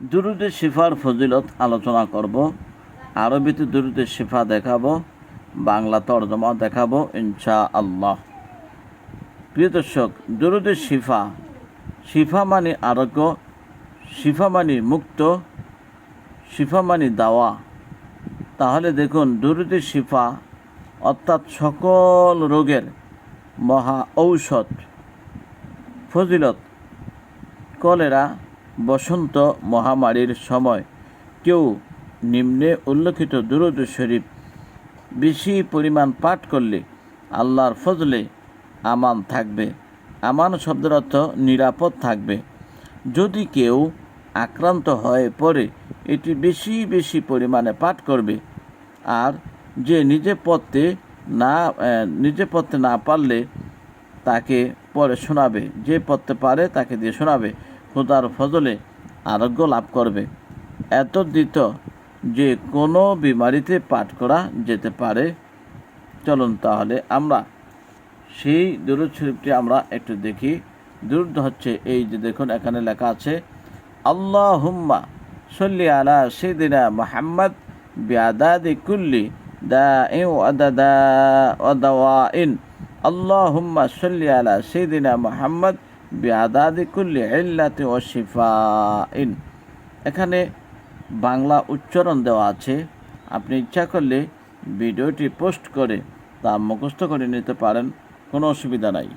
দুরুদে শিফার ফজিলত আলোচনা করব, আরবিতে দুরুদে শিফা দেখাবো, বাংলা তর্জমা দেখাবো ইনশা আল্লাহ প্রিয় দর্শক, দুরুদে শিফা শিফা মানে আরোগ্য, শিফা মানে মুক্ত, শিফা মানে দাওয়া। তাহলে দেখুন, দুরুদে শিফা অর্থাৎ সকল রোগের মহা ঔষধ, ফজিলত, কলেরা বসন্ত মহামারীর সময়। কেউ নিম্নে উল্লেখিত দুরুদ শরীফ বেশি পরিমাণ পাঠ করলে আল্লাহর ফজলে আমান থাকবে। আমান শব্দের অর্থ নিরাপদ থাকবে। যদি কেউ আক্রান্ত হয়ে পড়ে, এটি বেশি বেশি পরিমাণে পাঠ করবে। আর যে নিজে পড়তে না নিজে পড়তে না পারলে তাকে পরে শোনাবে। যে পড়তে পারে তাকে দিয়ে শোনাবে। খোদার ফজলে আরোগ্য লাভ করবে। এত দিত যে কোনো বিমারিতে পাঠ করা যেতে পারে। চলুন তাহলে আমরা সেই দুরুদ শরীফটি আমরা একটু দেখি। দুরুদ হচ্ছে এই যে দেখুন, এখানে লেখা আছে আল্লাহ হুম্মা সল্লি আলা সেদিনা মোহাম্মদ বিয়াদাদি কুল্লি দা ইন আল্লাহ হুম্মা সল্লি আলা সেদিনা মোহাম্মদ বিয়াদাদি কুল্লি অশিফা ইন এখানে বাংলা উচ্চারণ দেওয়া আছে। আপনি ইচ্ছা করলে ভিডিওটি পোস্ট করে তা মুখস্থ করে নিতে পারেন। কোনো অসুবিধা নাই।